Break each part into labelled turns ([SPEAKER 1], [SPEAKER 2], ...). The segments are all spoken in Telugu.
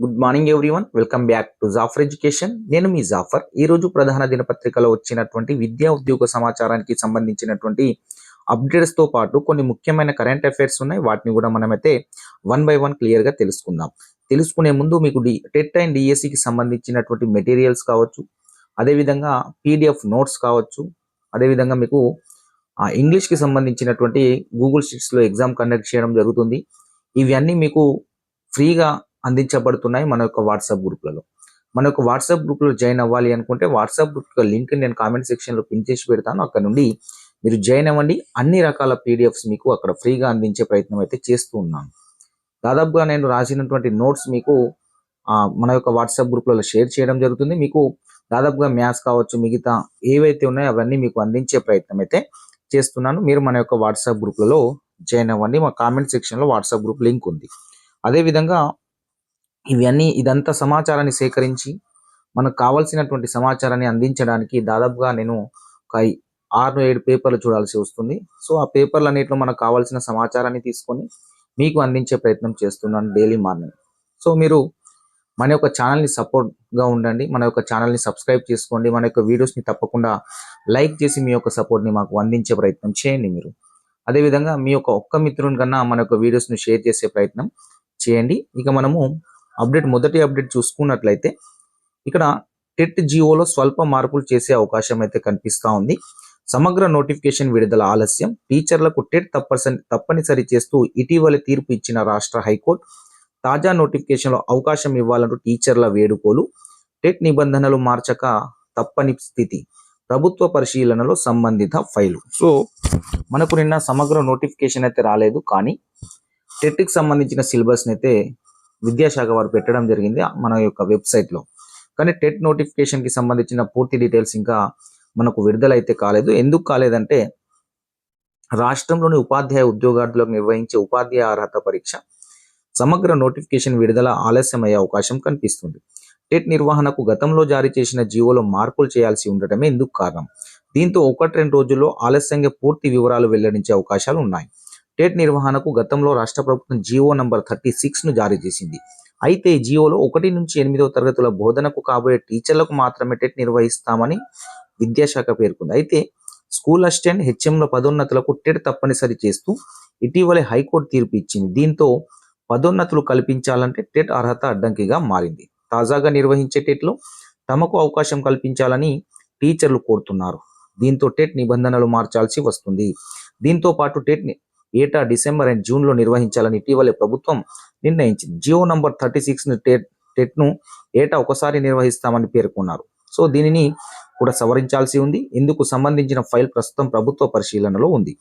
[SPEAKER 1] Good morning everyone welcome back to Jaffar education నేను మీ జాఫర్ ఈ రోజు ప్రధాన దినపత్రికలో వచ్చినటువంటి విద్యా ఉద్యోగ సమాచారానికి సంబంధించినటువంటి అప్డేట్స్తో పాటు కొన్ని ముఖ్యమైన కరెంట్ అఫైర్స్ ఉన్నాయి. వాటిని కూడా మనమైతే వన్ బై వన్ క్లియర్గా తెలుసుకుందాం. తెలుసుకునే ముందు మీకు డి టెట్ అండ్ డిఎస్సికి సంబంధించినటువంటి మెటీరియల్స్ కావచ్చు. అదేవిధంగా పీడిఎఫ్ నోట్స్ కావచ్చు. అదేవిధంగా మీకు ఇంగ్లీష్కి సంబంధించినటువంటి గూగుల్ షీట్స్లో ఎగ్జామ్ కండక్ట్ చేయడం జరుగుతుంది. ఇవన్నీ మీకు ఫ్రీగా అందించబడుతున్నాయి మన యొక్క వాట్సాప్ గ్రూప్లలో. మన యొక్క వాట్సాప్ గ్రూప్లో జాయిన్ అవ్వాలి అనుకుంటే వాట్సాప్ గ్రూప్ యొక్క లింక్ నేను కామెంట్ సెక్షన్లో పిన్ చేసి పెడతాను. అక్కడ నుండి మీరు జాయిన్ అవ్వండి. అన్ని రకాల పీడిఎఫ్స్ మీకు అక్కడ ఫ్రీగా అందించే ప్రయత్నం అయితే చేస్తూ ఉన్నాను. దాదాపుగా నేను రాసినటువంటి నోట్స్ మీకు మన యొక్క వాట్సాప్ గ్రూప్లలో షేర్ చేయడం జరుగుతుంది. మీకు దాదాపుగా మ్యాథ్స్ కావచ్చు మిగతా ఏవైతే ఉన్నాయో అవన్నీ మీకు అందించే ప్రయత్నం అయితే చేస్తున్నాను. మీరు మన యొక్క వాట్సాప్ గ్రూప్లలో జాయిన్ అవ్వండి. మా కామెంట్ సెక్షన్లో వాట్సాప్ గ్రూప్ లింక్ ఉంది. అదేవిధంగా ఇవన్నీ ఇదంతా సమాచారాన్ని సేకరించి మనకు కావాల్సినటువంటి సమాచారాన్ని అందించడానికి దాదాపుగా నేను ఒక ఆరు ఏడు పేపర్లు చూడాల్సి వస్తుంది. సో ఆ పేపర్లు అన్నింటిలో మనకు కావాల్సిన సమాచారాన్ని తీసుకొని మీకు అందించే ప్రయత్నం చేస్తున్నాను డైలీ మార్నింగ్. సో మీరు మన యొక్క ఛానల్ని సపోర్ట్గా ఉండండి మన యొక్క ఛానల్ని సబ్స్క్రైబ్ చేసుకోండి మన యొక్క వీడియోస్ని తప్పకుండా లైక్ చేసి మీ యొక్క సపోర్ట్ని మాకు అందించే ప్రయత్నం చేయండి మీరు. అదేవిధంగా మీ యొక్క ఒక్క మిత్రుని కన్నా మన యొక్క వీడియోస్ని షేర్ చేసే ప్రయత్నం చేయండి. ఇక మనము అప్డేట్ మొదటి అప్డేట్ చూసుకున్నట్లయితే ఇక్కడ టెట్ జియోలో స్వల్ప మార్పులు చేసే అవకాశం అయితే కనిపిస్తా ఉంది. సమగ్ర నోటిఫికేషన్ విడుదల ఆలస్యం. టీచర్లకు టెట్ తప్పనిసరి తప్పనిసరి చేస్తూ ఇటీవల తీర్పు ఇచ్చిన రాష్ట్ర హైకోర్టు తాజా నోటిఫికేషన్లో అవకాశం ఇవ్వాలంటూ టీచర్ల వేడుకోలు. టెట్ నిబంధనలు మార్చక తప్పని స్థితి. ప్రభుత్వ పరిశీలనలో సంబంధిత ఫైలు. సో మనకు నిన్న సమగ్ర నోటిఫికేషన్ అయితే రాలేదు. కానీ టెట్కి సంబంధించిన సిలబస్ అయితే విద్యాశాఖ వారు పెట్టడం జరిగింది మన యొక్క వెబ్సైట్లో. కానీ టెట్ నోటిఫికేషన్కి సంబంధించిన పూర్తి డీటెయిల్స్ ఇంకా మనకు విడుదలైతే కాలేదు. ఎందుకు కాలేదంటే రాష్ట్రంలోని ఉపాధ్యాయ ఉద్యోగార్థులకు నిర్వహించే ఉపాధ్యాయ అర్హత పరీక్ష సమగ్ర నోటిఫికేషన్ విడుదల ఆలస్యమయ్యే అవకాశం కనిపిస్తుంది. టెట్ నిర్వహణకు గతంలో జారీ చేసిన జీవోలో మార్పులు చేయాల్సి ఉండటమే ఇందుకు కారణం. దీంతో ఒకటి రెండు రోజుల్లో ఆలస్యంగా పూర్తి వివరాలు వెల్లడించే అవకాశాలు ఉన్నాయి. టెట్ నిర్వహణకు గతంలో రాష్ట్ర ప్రభుత్వం జియో నంబర్ థర్టీ సిక్స్ను జారీ చేసింది. అయితే జియోలో ఒకటి నుంచి ఎనిమిదవ తరగతుల బోధనకు కాబోయే టీచర్లకు మాత్రమే టెట్ నిర్వహిస్తామని విద్యాశాఖ పేర్కొంది. అయితే స్కూల్ అసిస్టెంట్ హెచ్ఎంల పదోన్నతులకు టెట్ తప్పనిసరి చేస్తూ ఇటీవలే హైకోర్టు తీర్పు ఇచ్చింది. దీంతో పదోన్నతులు కల్పించాలంటే టెట్ అర్హత అడ్డంకిగా మారింది. తాజాగా నిర్వహించే టెట్లో తమకు అవకాశం కల్పించాలని టీచర్లు కోరుతున్నారు. దీంతో టెట్ నిబంధనలు మార్చాల్సి వస్తుంది. దీంతో పాటు టెట్ని ఏటా డిసెంబర్ అండ్ జూన్లో నిర్వహించాలని ఇటీవలే ప్రభుత్వం నిర్ణయించింది. GO number thirty six TET టెట్ను ఏటా ఒకసారి నిర్వహిస్తామని పేర్కొన్నారు. సో దీనిని కూడా సవరించాల్సి ఉంది. ఇందుకు సంబంధించిన ఫైల్ ప్రస్తుతం ప్రభుత్వ పరిశీలనలో ఉంది.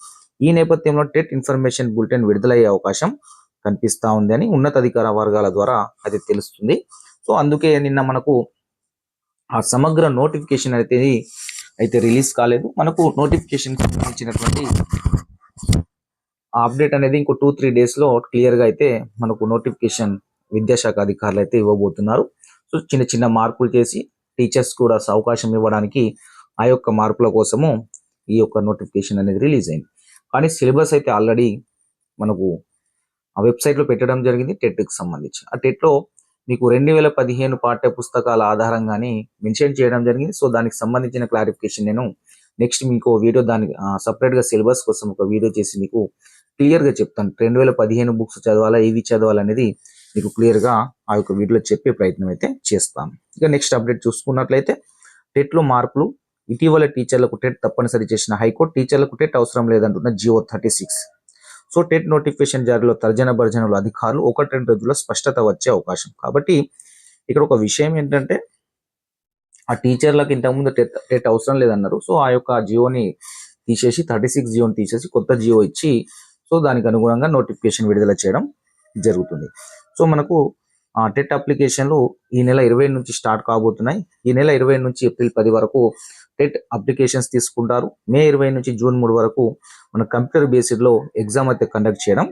[SPEAKER 1] ఈ నేపథ్యంలో టెట్ ఇన్ఫర్మేషన్ బులెటిన్ విడుదలయ్యే అవకాశం కనిపిస్తా ఉంది అని ఉన్నతాధికార వర్గాల ద్వారా అది తెలుస్తుంది. సో అందుకే నిన్న మనకు ఆ సమగ్ర నోటిఫికేషన్ అయితే అయితే రిలీజ్ కాలేదు. మనకు నోటిఫికేషన్ సంబంధించినటువంటి ఆ అప్డేట్ అనేది ఇంకో టూ త్రీ డేస్లో క్లియర్గా అయితే మనకు నోటిఫికేషన్ విద్యాశాఖ అధికారులు అయితే ఇవ్వబోతున్నారు. సో చిన్న చిన్న మార్పులు చేసి టీచర్స్ కూడా అవకాశం ఇవ్వడానికి ఆ యొక్క మార్పుల కోసము ఈ యొక్క నోటిఫికేషన్ అనేది రిలీజ్ అయింది. కానీ సిలబస్ అయితే ఆల్రెడీ మనకు ఆ వెబ్సైట్లో పెట్టడం జరిగింది టెట్కి సంబంధించి. ఆ టెట్లో మీకు రెండు వేల పదిహేను పాఠ్య పుస్తకాల ఆధారంగానే మెన్షన్ చేయడం జరిగింది. సో దానికి సంబంధించిన క్లారిఫికేషన్ నేను నెక్స్ట్ మీకు వీడియో దానికి సపరేట్గా సిలబస్ కోసం ఒక వీడియో చేసి మీకు క్లియర్గా చెప్తాను. రెండు వేల పదిహేను బుక్స్ చదవాలా ఏవి చదవాలనేది మీకు క్లియర్గా ఆ యొక్క వీడియోలో చెప్పే ప్రయత్నం అయితే చేస్తాను ఇక నెక్స్ట్ అప్డేట్ చూసుకున్నట్లయితే టెట్లో మార్పులు. ఇటీవల టీచర్లకు టెట్ తప్పనిసరి చేసిన హైకోర్టు టీచర్లకు టెట్ అవసరం లేదంటున్న GO thirty six. So TET notification జారీలో తర్జన భర్జనలు అధికారులు ఒకటి రెండు రోజుల్లో స్పష్టత వచ్చే అవకాశం. కాబట్టి ఇక్కడ ఒక విషయం ఏంటంటే ఆ టీచర్లకు ఇంతకుముందు టెట్ టెట్ అవసరం లేదన్నారు. సో ఆ యొక్క జియోని తీసేసి థర్టీ సిక్స్ జియోని తీసేసి కొత్త జియో ఇచ్చి సో దానికి అనుగుణంగా నోటిఫికేషన్ విడుదల చేయడం జరుగుతుంది. సో మనకు ఆ టెట్ అప్లికేషన్లు ఈ నెల ఇరవై నుంచి స్టార్ట్ కాబోతున్నాయి. ఈ నెల ఇరవై నుంచి ఏప్రిల్ పది వరకు టెట్ అప్లికేషన్స్ తీసుకుంటారు. మే ఇరవై నుంచి జూన్ మూడు వరకు మన కంప్యూటర్ బేసిడ్లో ఎగ్జామ్ అయితే కండక్ట్ చేయడం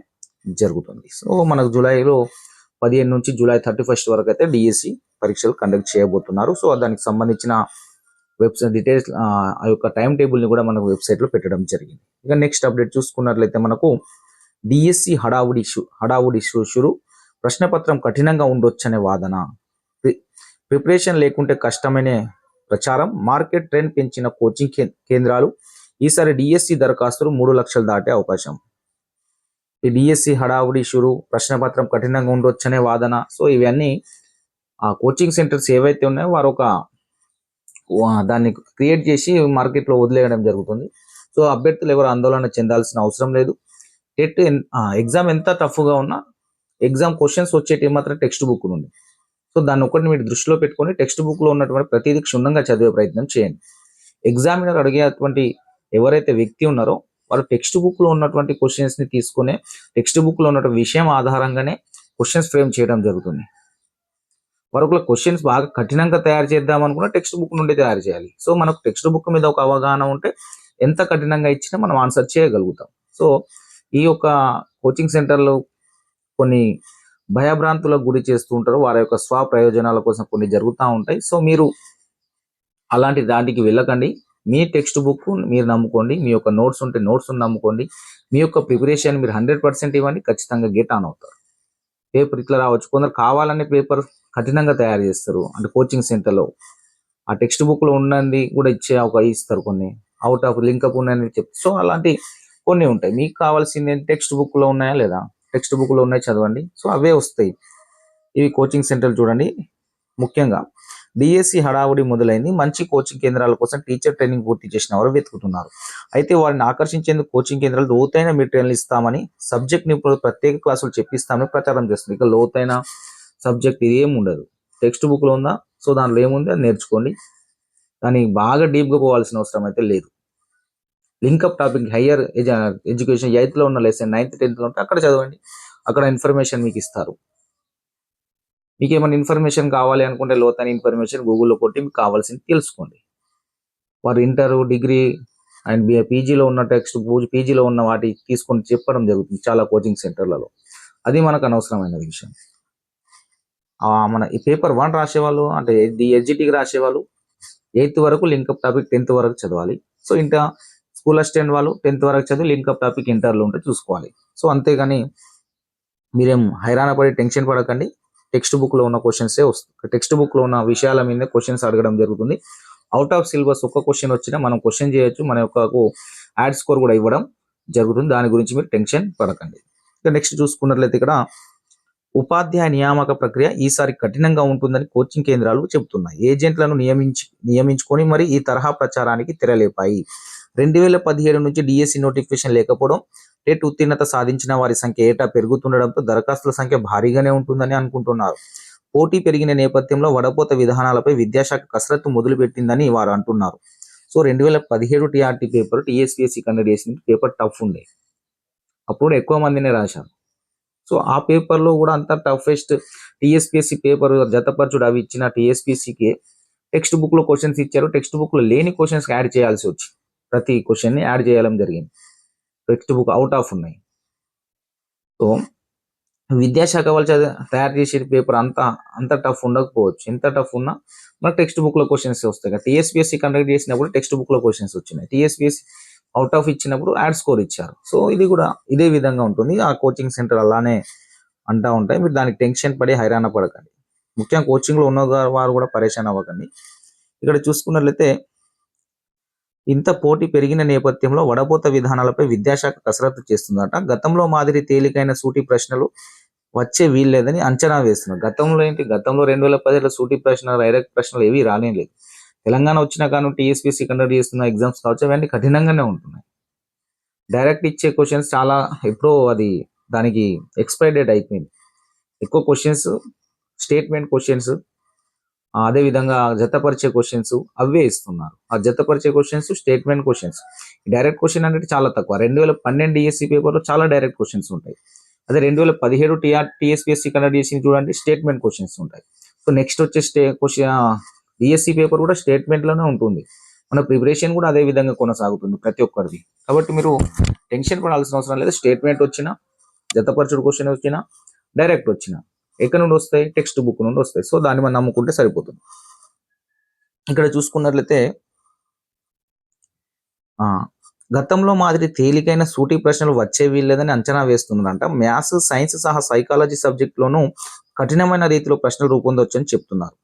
[SPEAKER 1] జరుగుతుంది. సో మనకు జూలైలో పదిహేను నుంచి జూలై థర్టీ ఫస్ట్ వరకు అయితే డిఎస్సి పరీక్షలు కండక్ట్ చేయబోతున్నారు. సో దానికి సంబంధించిన వెబ్సైట్ డీటెయిల్స్ ఆ యొక్క టైం టేబుల్ని కూడా మనకు వెబ్సైట్లో పెట్టడం జరిగింది. ఇక నెక్స్ట్ అప్డేట్ చూసుకున్నట్లయితే మనకు డిఎస్సి హడావుడి ఇష్యూ హడావుడి ఇష్యూ షురు ప్రశ్నపత్రం కఠినంగా ఉండొచ్చనే వాదన ప్రి- ప్రిపరేషన్ లేకుంటే కష్టమనే ప్రచారం మార్కెట్ ట్రెండ్ పెంచిన కోచింగ్ కే- కేంద్రాలు ఈసారి డిఎస్సి దరఖాస్తులు మూడు లక్షలు దాటే అవకాశం. ఈ డిఎస్సి హడావుడి షురు ప్రశ్నపత్రం కఠినంగా ఉండొచ్చనే వాదన సో ఇవన్నీ ఆ కోచింగ్ సెంటర్స్ ఏవైతే ఉన్నాయో వారు ఒక దాన్ని క్రియేట్ చేసి మార్కెట్లో వదిలేయడం జరుగుతుంది. సో అభ్యర్థులు ఎవరు ఆందోళన చెందాల్సిన అవసరం లేదు. టెట్ ఎగ్జామ్ ఎంత టఫ్గా ఉన్నా ఎగ్జామ్ క్వశ్చన్స్ వచ్చేటి మాత్రం టెక్స్ట్ బుక్ నుండి సో దాన్ని ఒకటి మీరు దృష్టిలో పెట్టుకొని టెక్స్ట్ బుక్లో ఉన్నటువంటి ప్రతిదీ క్షుణ్ణంగా చదివే ప్రయత్నం చేయండి. ఎగ్జామినర్ అడిగేటువంటి ఎవరైతే వ్యక్తి ఉన్నారో వాళ్ళు టెక్స్ట్ బుక్లో ఉన్నటువంటి క్వశ్చన్స్ని తీసుకునే టెక్స్ట్ బుక్లో ఉన్నటువంటి విషయం ఆధారంగానే క్వశ్చన్స్ ఫ్రేమ్ చేయడం జరుగుతుంది. వరకు క్వశ్చన్స్ బాగా కఠినంగా తయారు చేద్దాం అనుకున్న టెక్స్ట్ బుక్ నుండి తయారు చేయాలి. సో మనకు టెక్స్ట్ బుక్ మీద ఒక అవగాహన ఉంటే ఎంత కఠినంగా ఇచ్చినా మనం ఆన్సర్ చేయగలుగుతాం. సో ఈ యొక్క కోచింగ్ సెంటర్లో కొన్ని భయభ్రాంతులకు గురి చేస్తూ ఉంటారు. వారి యొక్క స్వ ప్రయోజనాల కోసం కొన్ని జరుగుతూ ఉంటాయి. సో మీరు అలాంటి దానికి వెళ్ళకండి. మీ టెక్స్ట్ బుక్ మీరు నమ్ముకోండి. మీ యొక్క నోట్స్ ఉంటే నోట్స్ నమ్ముకోండి. మీ యొక్క ప్రిపరేషన్ మీరు హండ్రెడ్ పర్సెంట్ ఇవ్వండి. ఖచ్చితంగా గెట్ ఆన్ అవుతారు. పేపర్ ఇట్లా రావచ్చు. కొందరు కావాలనే పేపర్ కఠినంగా తయారు చేస్తారు. అంటే కోచింగ్ సెంటర్లో ఆ టెక్స్ట్ బుక్లో ఉన్నది కూడా ఇచ్చే ఒక ఇస్తారు కొన్ని. అవుట్ ఆఫ్ లింకప్ ఉన్నాయని చెప్తారు సో అలాంటి కొన్ని ఉంటాయి. మీకు కావాల్సింది టెక్స్ట్ బుక్లో ఉన్నాయా లేదా? టెక్స్ట్ బుక్లో ఉన్నాయి చదవండి. సో అవే వస్తాయి. ఇవి కోచింగ్ సెంటర్లు చూడండి. ముఖ్యంగా డిఎస్సి హడావుడి మొదలైంది. మంచి కోచింగ్ కేంద్రాల కోసం టీచర్ ట్రైనింగ్ పూర్తి చేసిన వారు వెతుకుతున్నారు. అయితే వారిని ఆకర్షించేందుకు కోచింగ్ కేంద్రాలు లోతైన మెటీరియల్ ఇస్తామని సబ్జెక్ట్ నిపుణులు ప్రత్యేక క్లాసులు చెప్పిస్తామని ప్రచారం చేస్తుంది ఇక లోతైన సబ్జెక్ట్ ఇది ఏమి ఉండదు. టెక్స్ట్ బుక్లో ఉందా? సో దాంట్లో ఏముంది? అది నేర్చుకోండి. కానీ బాగా డీప్గా పోవాల్సిన అవసరం అయితే లేదు. లింకప్ టాపిక్ హయ్యర్ ఎడ్యుకేషన్ ఎయిత్లో ఉన్న లెసన్ నైన్త్ టెన్త్లో ఉంటే అక్కడ చదవండి. అక్కడ ఇన్ఫర్మేషన్ మీకు ఇస్తారు. మీకు ఏమైనా ఇన్ఫర్మేషన్ కావాలి అనుకుంటే లోతైన ఇన్ఫర్మేషన్ గూగుల్లో కొట్టి మీకు కావాల్సింది తెలుసుకోండి. వారు ఇంటర్ డిగ్రీ అండ్ పీజీలో ఉన్న టెక్స్ట్ పీజీలో ఉన్న వాటి తీసుకొని చెప్పడం జరుగుతుంది చాలా కోచింగ్ సెంటర్లలో అది మనకు అనవసరమైన విషయం. మన ఈ పేపర్ వన్ రాసేవాళ్ళు అంటే ది ఎస్జిటికి రాసేవాళ్ళు ఎయిత్ వరకు లింకప్ టాపిక్ టెన్త్ వరకు చదవాలి. సో ఇంటర్ స్కూల్ అసిస్టెంట్ వాళ్ళు టెన్త్ వరకు చదివి లింకప్ టాపిక్ ఇంటర్లో ఉంటే చూసుకోవాలి. సో అంతేగాని మీరేం హైరాణ పడి టెన్షన్ పడకండి. టెక్స్ట్ బుక్లో ఉన్న క్వశ్చన్సే వస్తాయి టెక్స్ట్ బుక్లో ఉన్న విషయాల మీద క్వశ్చన్స్ అడగడం జరుగుతుంది. అవుట్ ఆఫ్ సిలబస్ ఒక్క క్వశ్చన్ వచ్చినా మనం క్వశ్చన్ చేయొచ్చు మన యొక్క యాడ్ స్కోర్ కూడా ఇవ్వడం జరుగుతుంది. దాని గురించి మీరు టెన్షన్ పడకండి. ఇక నెక్స్ట్ చూసుకున్నట్లయితే ఇక్కడ ఉపాధ్యాయ నియామక ప్రక్రియ ఈసారి కఠినంగా ఉంటుందని కోచింగ్ కేంద్రాలు చెబుతున్నాయి. ఏజెంట్లను నియమించి నియమించుకొని మరి ఈ తరహా ప్రచారానికి తెరలేపాయి. రెండు వేల పదిహేడు నుంచి డిఎస్సి నోటిఫికేషన్ లేకపోవడం టెట్ ఉత్తీర్ణత సాధించిన వారి సంఖ్య ఏటా పెరుగుతుండడంతో దరఖాస్తుల సంఖ్య భారీగానే ఉంటుందని అనుకుంటున్నారు. పోటీ పెరిగిన నేపథ్యంలో వడపోత విధానాలపై విద్యాశాఖ కసరత్తు మొదలుపెట్టిందని వారు అంటున్నారు. సో రెండు వేల పదిహేడు టీఆర్టీ పేపర్ టీఎస్పీఎస్సీ కండక్ట్ చేసిన పేపర్ టఫ్ ఉండే. అప్పుడు ఎక్కువ మందినే రాశారు. సో ఆ పేపర్లో కూడా అంత టఫెస్ట్ టీఎస్పీఎస్సీ పేపర్ జతపరచుడు అవి ఇచ్చిన టీఎస్పీఎస్సీకి టెక్స్ట్ బుక్లో క్వశ్చన్స్ ఇచ్చారు. టెక్స్ట్ బుక్లో లేని క్వశ్చన్స్ యాడ్ చేయాల్సి వచ్చి ప్రతి క్వశ్చన్ని యాడ్ చేయడం జరిగింది. టెక్స్ట్ బుక్ అవుట్ ఆఫ్ ఉన్నాయి. సో విద్యాశాఖ వాళ్ళు తయారు చేసే పేపర్ అంత అంత టఫ్ ఉండకపోవచ్చు. ఎంత టఫ్ ఉన్నా మనకు టెక్స్ట్ బుక్లో క్వశ్చన్స్ వస్తాయి. టీఎస్పీఎస్సీ కండక్ట్ చేసినప్పుడు టెక్స్ట్ బుక్లో క్వశ్చన్స్ వచ్చినాయి. టీఎస్పీఎస్సీ అవుట్ ఆఫ్ ఇచ్చినప్పుడు యాడ్ స్కోర్ ఇచ్చారు. సో ఇది కూడా ఇదే విధంగా ఉంటుంది. ఆ కోచింగ్ సెంటర్ అలానే అంటూ ఉంటాయి. మీరు దానికి టెన్షన్ పడి హైరాణ పడకండి. ముఖ్యంగా కోచింగ్లో ఉన్న వారు కూడా పరేషాన్ అవ్వకండి. ఇక్కడ చూసుకున్నట్లయితే ఇంత పోటీ పెరిగిన నేపథ్యంలో వడపోత విధానాలపై విద్యాశాఖ కసరత్తు చేస్తుందట. గతంలో మాదిరి తేలికైన సూటి ప్రశ్నలు వచ్చే వీల్లేదని అంచనా వేస్తున్నారు. గతంలో ఏంటి? గతంలో రెండు వేల పదిహేడులో సూటి ప్రశ్నలు డైరెక్ట్ ప్రశ్నలు ఏవి రాలేదు తెలంగాణ వచ్చిన కానీ టీఎస్పీసీ కండక్ట్ చేస్తున్న ఎగ్జామ్స్ కావచ్చు అవన్నీ కఠినంగానే ఉంటున్నాయి. డైరెక్ట్ ఇచ్చే క్వశ్చన్స్ చాలా ఎప్పుడో అది దానికి ఎక్స్పైర్ డేట్ అయిపోయింది. ఎక్కువ క్వశ్చన్స్ స్టేట్మెంట్ క్వశ్చన్స్ అదే విధంగా జతపరిచే క్వశ్చన్స్ అవే ఇస్తున్నారు. ఆ జతపరిచే questions statement questions direct question అనేది చాలా తక్కువ. రెండు వేల పన్నెండు డిఎస్సి పేపర్లో చాలా డైరెక్ట్ క్వశ్చన్స్ ఉంటాయి. అదే రెండు వేల పదిహేడు టీఆర్ టీఎస్పీఎస్సీ కండక్ట్ చేసి చూడండి స్టేట్మెంట్ క్వశ్చన్స్ ఉంటాయి. సో నెక్స్ట్ వచ్చే స్టే క్వశ్చన్ డిఎస్సి పేపర్ కూడా స్టేట్మెంట్లోనే ఉంటుంది. మన ప్రిపరేషన్ కూడా అదే విధంగా కొనసాగుతుంది ప్రతి ఒక్కరిది. కాబట్టి మీరు టెన్షన్ పడాల్సిన అవసరం లేదు. స్టేట్మెంట్ వచ్చినా జతపరచుడు క్వశ్చన్ వచ్చినా డైరెక్ట్ వచ్చినా ఎక్కడి నుండి వస్తాయి? టెక్స్ట్ బుక్ నుండి వస్తాయి. సో దాన్ని మనం నమ్ముకుంటే సరిపోతుంది. ఇక్కడ చూసుకున్నట్లయితే గతంలో మాదిరి తేలికైన సూటి ప్రశ్నలు వచ్చేవి లేదని అంచనా వేస్తున్నారంట మ్యాథ్స్ సైన్స్ సహా సైకాలజీ సబ్జెక్టులోనూ కఠినమైన రీతిలో ప్రశ్నలు రూపొందొచ్చని చెప్తున్నారు.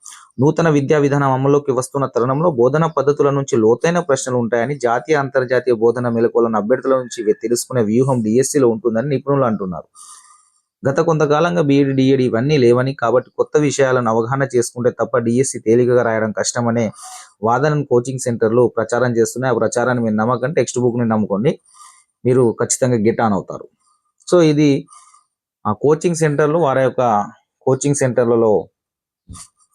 [SPEAKER 1] నూతన విద్యా విధానం అమల్లోకి వస్తున్న తరుణంలో బోధన పద్ధతుల నుంచి లోతైన ప్రశ్నలు ఉంటాయని జాతీయ అంతర్జాతీయ బోధన మెలకువలను అభ్యర్థుల నుంచి తెలుసుకునే వ్యూహం డిఎస్సిలో ఉంటుందని నిపుణులు అంటున్నారు. గత కొంతకాలంగా బీఈడి డిఈడి ఇవన్నీ లేవని కాబట్టి కొత్త విషయాలను అవగాహన చేసుకుంటే తప్ప డిఎస్సి తేలికగా రాయడం కష్టమనే వాదనను కోచింగ్ సెంటర్లు ప్రచారం చేస్తున్నాయి. ఆ ప్రచారాన్ని మీరు నమ్మకం టెక్స్ట్ బుక్ని నమ్ముకోండి. మీరు ఖచ్చితంగా గెట్ ఆన్ అవుతారు. సో ఇది ఆ కోచింగ్ సెంటర్లు వారి యొక్క కోచింగ్ సెంటర్లలో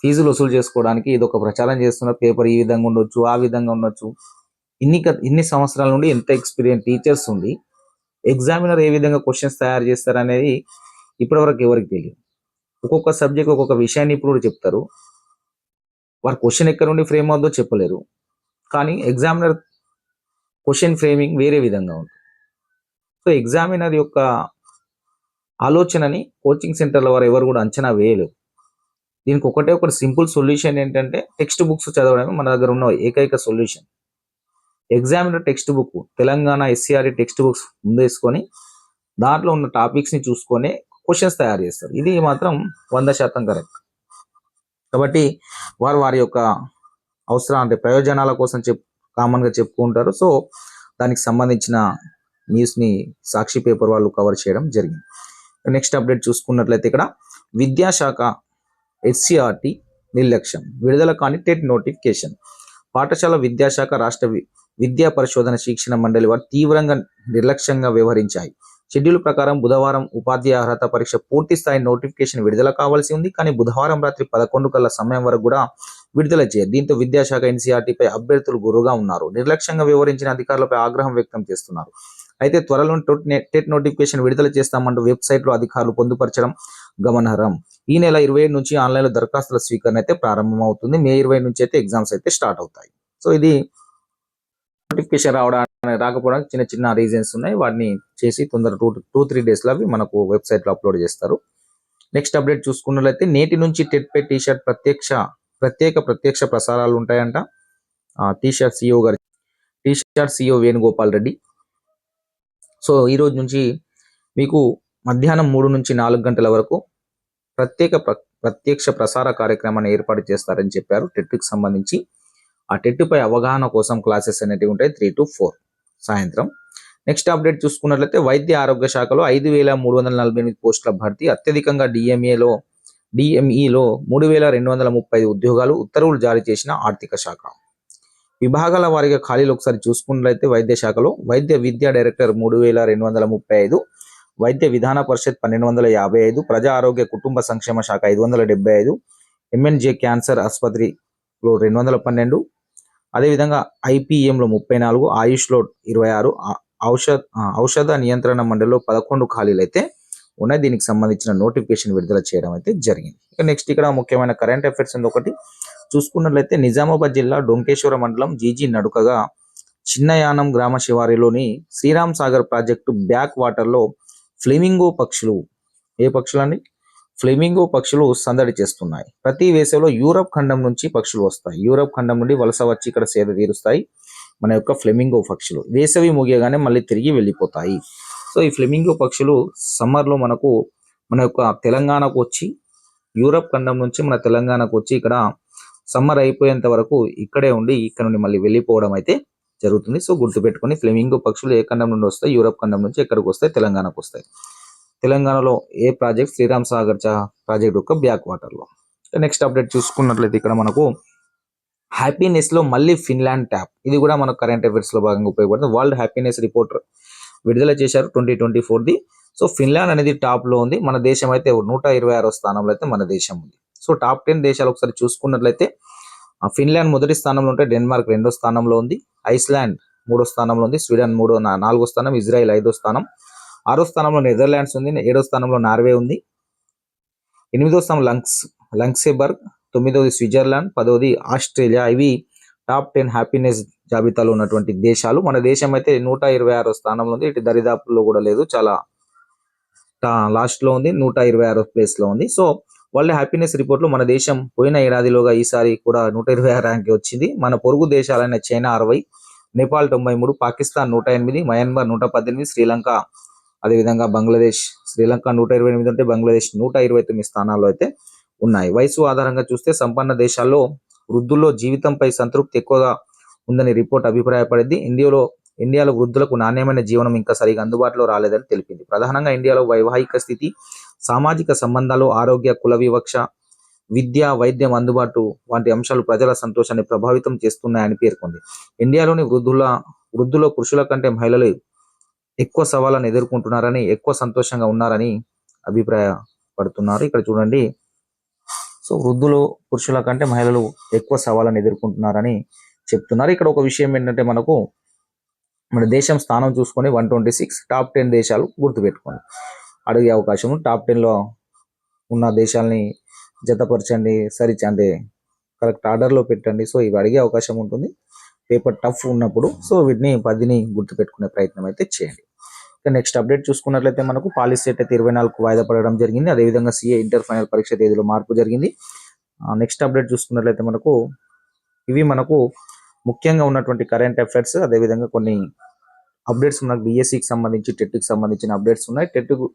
[SPEAKER 1] ఫీజులు వసూలు చేసుకోవడానికి ఇది ఒక ప్రచారం చేస్తున్న పేపర్. ఈ విధంగా ఉండొచ్చు ఆ విధంగా ఉండొచ్చు. ఇన్ని ఇన్ని సంవత్సరాల నుండి ఎంత ఎక్స్పీరియన్స్ టీచర్స్ ఉండి ఎగ్జామినర్ ఏ విధంగా క్వశ్చన్స్ తయారు చేస్తారు అనేది ఇప్పటివరకు ఎవరికి తెలియదు. ఒక్కొక్క సబ్జెక్ట్ ఒక్కొక్క విషయాన్ని ఇప్పుడు చెప్తారు. వారు క్వశ్చన్ ఎక్కడ నుండి ఫ్రేమ్ అవుతుందో చెప్పలేరు. కానీ ఎగ్జామినర్ క్వశ్చన్ ఫ్రేమింగ్ వేరే విధంగా ఉంటుంది. సో ఎగ్జామినర్ యొక్క ఆలోచనని కోచింగ్ సెంటర్ల వారు ఎవరు కూడా అంచనా వేయలేరు. దీనికి ఒకటే ఒకటి సింపుల్ సొల్యూషన్ ఏంటంటే టెక్స్ట్ బుక్స్ చదవడమే మన దగ్గర ఉన్న ఏకైక solution. Examiner textbook Telangana SCRE textbooks ముందేసుకొని దాంట్లో ఉన్న టాపిక్స్ని చూసుకొని క్వశ్చన్స్ తయారు చేస్తారు. ఇది మాత్రం వంద శాతం కరెక్ట్. కాబట్టి వారు వారి యొక్క అవసరం అంటే ప్రయోజనాల కోసం చెప్ కామన్గా చెప్పుకుంటారు. సో దానికి సంబంధించిన న్యూస్ని సాక్షి పేపర్ వాళ్ళు కవర్ చేయడం జరిగింది. నెక్స్ట్ అప్డేట్ చూసుకున్నట్లయితే ఇక్కడ విద్యాశాఖ హెచ్సిఆర్టీ నిర్లక్ష్యం. విడుదల కాని టెట్ నోటిఫికేషన్. పాఠశాల విద్యాశాఖ రాష్ట్ర వి- విద్యా పరిశోధన శిక్షణ మండలి వారు తీవ్రంగా నిర్లక్ష్యంగా వ్యవహరించాయి. షెడ్యూల్ ప్రకారం బుధవారం ఉపాధ్యాయ అర్హత పరీక్ష పూర్తి స్థాయి నోటిఫికేషన్ విడుదల కావాల్సి ఉంది. కానీ బుధవారం రాత్రి పదకొండు కల్లా సమయం వరకు కూడా విడుదల చేయదు దీంతో విద్యాశాఖ ఎన్సీఆర్టీపై అభ్యర్థులు గురుగా ఉన్నారు. నిర్లక్ష్యంగా వ్యవహరించిన అధికారులపై ఆగ్రహం వ్యక్తం చేస్తున్నారు. అయితే త్వరలో టెట్ నోటిఫికేషన్ విడుదల చేస్తామంటూ వెబ్సైట్లో అధికారులు పొందుపరచడం గమనార్హం. ఈ నెల ఇరవై ఏడు నుంచి ఆన్లైన్లో దరఖాస్తుల స్వీకరణ అయితే ప్రారంభమవుతుంది. మే ఇరవై నుంచి అయితే ఎగ్జామ్స్ అయితే స్టార్ట్ అవుతాయి. సో ఇది నోటిఫికేషన్ రావడానికి రాకపోవడానికి చిన్న చిన్న రీజన్స్ ఉన్నాయి. వాటిని చేసి తొందర టూ టూ త్రీ డేస్లో అవి మనకు వెబ్సైట్లో అప్లోడ్ చేస్తారు. నెక్స్ట్ అప్డేట్ చూసుకున్నట్లయితే నేటి నుంచి టెట్పై టీ షర్ట్ ప్రత్యక్ష ప్రత్యేక ప్రత్యక్ష ప్రసారాలు ఉంటాయంట. టీ షర్ట్ సిఇఓ గారు T shirt CEO Venugopal Reddy. So ఈ రోజు నుంచి మీకు మధ్యాహ్నం మూడు నుంచి నాలుగు గంటల వరకు ప్రత్యేక ప్ర- ప్రత్యక్ష ప్రసార కార్యక్రమాన్ని ఏర్పాటు చేస్తారని చెప్పారు. టెట్కి సంబంధించి ఆ టెట్పై అవగాహన కోసం క్లాసెస్ అనేటివి ఉంటాయి త్రీ టు ఫోర్ సాయంత్రం. నెక్స్ట్ అప్డేట్ చూసుకున్నట్లయితే వైద్య ఆరోగ్య శాఖలో ఐదు వేల మూడు వందల నలభై ఎనిమిది పోస్టుల భర్తీ అత్యధికంగా డిఎంఏలో డిఎంఈలో మూడు వేల రెండు వందల ముప్పై ఐదు ఉద్యోగాలు ఉత్తర్వులు జారీ చేసిన ఆర్థిక శాఖ. విభాగాల వారిగా ఖాళీలు ఒకసారి చూసుకున్నట్లయితే వైద్య శాఖలో వైద్య విద్యా డైరెక్టర్ మూడు వేల రెండు వందల ముప్పై ఐదు వైద్య విధాన పరిషత్ పన్నెండు వందల యాభై ఐదు ప్రజా ఆరోగ్య కుటుంబ సంక్షేమ శాఖ ఐదు వందల డెబ్బై ఐదు ఎంఎన్జే క్యాన్సర్ ఆసుపత్రిలో రెండు వందల పన్నెండు అదేవిధంగా ఐపీఎంలో ముప్పై నాలుగు ఆయుష్లో ఇరవై ఆరు ఔషధ ఔషధ నియంత్రణ మండలిలో పదకొండు ఖాళీలు అయితే ఉన్నాయి. దీనికి సంబంధించిన నోటిఫికేషన్ విడుదల చేయడం అయితే జరిగింది. ఇక నెక్స్ట్ ఇక్కడ ముఖ్యమైన కరెంట్ అఫైర్స్ ఉంది ఒకటి. చూసుకున్నట్లయితే నిజామాబాద్ జిల్లా డొంకేశ్వర మండలం జీజీ నడుకగా చిన్నయానం గ్రామ శివారిలోని శ్రీరామ్ సాగర్ ప్రాజెక్టు బ్యాక్ వాటర్లో ఫ్లెమింగో పక్షులు. ఏ పక్షులండి? ఫ్లెమింగో పక్షులు సందడి చేస్తున్నాయి. ప్రతి వేసవిలో యూరప్ ఖండం నుంచి పక్షులు వస్తాయి. యూరప్ ఖండం నుండి వలస వచ్చి ఇక్కడ సేద తీరుస్తాయి. మన యొక్క ఫ్లెమింగో పక్షులు. వేసవి ముగియగానే మళ్ళీ తిరిగి వెళ్ళిపోతాయి. సో ఈ ఫ్లెమింగో పక్షులు సమ్మర్లో మనకు మన యొక్క తెలంగాణకు వచ్చి యూరప్ ఖండం నుంచి మన తెలంగాణకు వచ్చి ఇక్కడ సమ్మర్ అయిపోయేంత వరకు ఇక్కడే ఉండి ఇక్కడ నుండి మళ్ళీ వెళ్ళిపోవడం అయితే జరుగుతుంది. సో గుర్తుపెట్టుకొని ఫ్లెమింగో పక్షులు ఏ ఖండం నుండి వస్తాయి? యూరప్ ఖండం నుంచి ఎక్కడికి వస్తాయి? తెలంగాణకు వస్తాయి. తెలంగాణలో ఏ ప్రాజెక్ట్? శ్రీరామ్ సాగర్ చా ప్రాజెక్ట్ యొక్క బ్యాక్ వాటర్లో నెక్స్ట్ అప్డేట్ చూసుకున్నట్లయితే ఇక్కడ మనకు హ్యాపీనెస్లో మళ్ళీ ఫిన్లాండ్ ట్యాప్. ఇది కూడా మనకు కరెంట్ అఫైర్స్లో భాగంగా ఉపయోగపడుతుంది. వరల్డ్ హ్యాపీనెస్ రిపోర్ట్ విడుదల చేశారు twenty twenty four the so Finland అనేది టాప్లో ఉంది. మన దేశం అయితే నూట ఇరవై ఆరో స్థానంలో అయితే మన దేశం ఉంది. సో టాప్ టెన్ దేశాలు ఒకసారి చూసుకున్నట్లయితే ఫిన్లాండ్ మొదటి స్థానంలో ఉంటే డెన్మార్క్ రెండో స్థానంలో ఉంది ఐస్లాండ్ మూడో స్థానంలో ఉంది స్వీడన్ మూడో నాలుగో స్థానం ఇజ్రాయెల్ ఐదో స్థానం. ఆరో స్థానంలో నెదర్లాండ్స్ ఉంది ఏడో స్థానంలో నార్వే ఉంది. ఎనిమిదో స్థానం లంక్స్ లంక్సెబర్గ్ తొమ్మిదవది స్విట్జర్లాండ్ పదవది ఆస్ట్రేలియా. ఇవి టాప్ టెన్ హ్యాపీనెస్ జాబితాలో ఉన్నటువంటి దేశాలు. మన దేశం అయితే నూట ఇరవై ఆరో స్థానంలో ఉంది ఇటు దరిదాపుల్లో కూడా లేదు చాలా లాస్ట్లో ఉంది నూట ఇరవై ఆరో ప్లేస్లో ఉంది. సో వరల్డ్ హ్యాపీనెస్ రిపోర్ట్లో మన దేశం పోయిన ఏడాదిలోగా ఈసారి కూడా నూట ఇరవై ఆరు ర్యాంక్ వచ్చింది. మన పొరుగు దేశాలైన చైనా అరవై నేపాల్ తొంభై మూడు పాకిస్తాన్ నూట ఎనిమిది మయన్మార్ నూట పద్దెనిమిది శ్రీలంక అదేవిధంగా బంగ్లాదేశ్ శ్రీలంక నూట ఇరవై ఎనిమిది ఉంటే బంగ్లాదేశ్ నూట ఇరవై తొమ్మిది స్థానాల్లో అయితే ఉన్నాయి. వయసు ఆధారంగా చూస్తే సంపన్న దేశాల్లో వృద్ధుల్లో జీవితంపై సంతృప్తి ఎక్కువగా ఉందని రిపోర్ట్ అభిప్రాయపడింది. ఇండియాలో ఇండియాలో వృద్ధులకు నాణ్యమైన జీవనం ఇంకా సరిగా అందుబాటులో రాలేదని తెలిపింది. ప్రధానంగా ఇండియాలో వైవాహిక స్థితి సామాజిక సంబంధాలు ఆరోగ్య కుల వివక్ష విద్య వైద్యం అందుబాటు వంటి అంశాలు ప్రజల సంతోషాన్ని ప్రభావితం చేస్తున్నాయని పేర్కొంది. ఇండియాలోని వృద్ధుల వృద్ధులో పురుషుల కంటే మహిళలు ఎక్కువ సవాళ్ళను ఎదుర్కొంటున్నారని ఎక్కువ సంతోషంగా ఉన్నారని అభిప్రాయపడుతున్నారు. ఇక్కడ చూడండి. సో వృద్ధులు పురుషుల కంటే మహిళలు ఎక్కువ సవాళ్ళను ఎదుర్కొంటున్నారని చెప్తున్నారు. ఇక్కడ ఒక విషయం ఏంటంటే మనకు మన దేశం స్థానం చూసుకొని one twenty six top ten దేశాలు గుర్తుపెట్టుకోండి. అడిగే అవకాశం టాప్ టెన్లో ఉన్న దేశాలని జతపరచండి సరి అంటే కరెక్ట్ ఆర్డర్లో పెట్టండి. సో ఇవి అడిగే అవకాశం ఉంటుంది. పేపర్ టఫ్ ఉన్నప్పుడు సో వీటిని పదిని గుర్తుపెట్టుకునే ప్రయత్నం అయితే చేయండి. ఇక నెక్స్ట్ అప్డేట్ చూసుకున్నట్లయితే మనకు పాలిస్ సెట్ అయితే ఇరవై నాలుగు వాయిదా పడడం జరిగింది. అదేవిధంగా సిఏ ఇంటర్ ఫైనల్ పరీక్ష తేదీలో మార్పు జరిగింది. నెక్స్ట్ అప్డేట్ చూసుకున్నట్లయితే మనకు ఇవి మనకు ముఖ్యంగా ఉన్నటువంటి కరెంట్ అఫైర్స్ అదేవిధంగా కొన్ని అప్డేట్స్ మనకు డిఎస్సికి సంబంధించి టెట్కి సంబంధించిన అప్డేట్స్ ఉన్నాయి. టెట్కు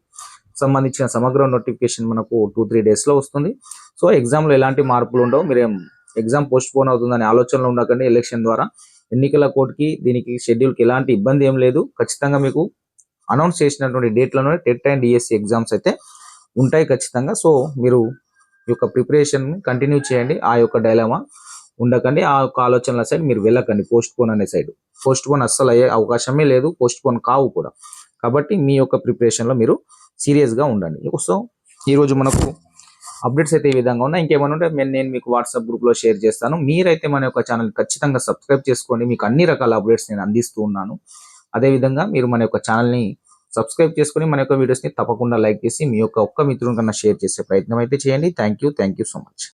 [SPEAKER 1] సంబంధించిన సమగ్ర నోటిఫికేషన్ మనకు టూ త్రీ డేస్లో వస్తుంది. సో ఎగ్జామ్లో ఎలాంటి మార్పులు ఉండవు. మీరు ఎగ్జామ్ పోస్ట్ పోన్ అవుతుందనే ఆలోచనలో ఉండకండి ఎలక్షన్ ద్వారా. ఎన్నికల కోర్టుకి దీనికి షెడ్యూల్కి ఎలాంటి ఇబ్బంది ఏం లేదు. ఖచ్చితంగా మీకు అనౌన్స్ చేసినటువంటి డేట్లోనే టెట్ అండ్ డిఎస్సి ఎగ్జామ్స్ అయితే ఉంటాయి ఖచ్చితంగా. సో మీరు ఈ యొక్క ప్రిపరేషన్ కంటిన్యూ చేయండి. ఆ యొక్క డైలమా ఉండకండి. ఆ యొక్క ఆలోచనల సైడ్ మీరు వెళ్ళకండి. పోస్ట్ పోన్ అనే సైడ్. పోస్ట్ పోన్ అస్సలు అయ్యే అవకాశమే లేదు. పోస్ట్ పోన్ కావు కూడా. కాబట్టి మీ యొక్క ప్రిపరేషన్లో మీరు సీరియస్గా ఉండండి. సో ఈరోజు మనకు అప్డేట్స్ అయితే ఈ విధంగా ఉన్నాయి. ఇంకేమైనా ఉంటే నేను నేను మీకు వాట్సాప్ గ్రూప్లో షేర్ చేస్తాను. మీరైతే మన యొక్క ఛానల్ ఖచ్చితంగా సబ్స్క్రైబ్ చేసుకోండి. మీకు అన్ని రకాల అప్డేట్స్ నేను అందిస్తూ ఉన్నాను. అదేవిధంగా మీరు మన యొక్క ఛానల్ని సబ్స్క్రైబ్ చేసుకొని మన యొక్క వీడియోస్ని తప్పకుండా లైక్ చేసి మీ యొక్క ఒక్క మిత్రుని కన్నా షేర్ చేసే ప్రయత్నం అయితే చేయండి. Thank you. Thank you so much.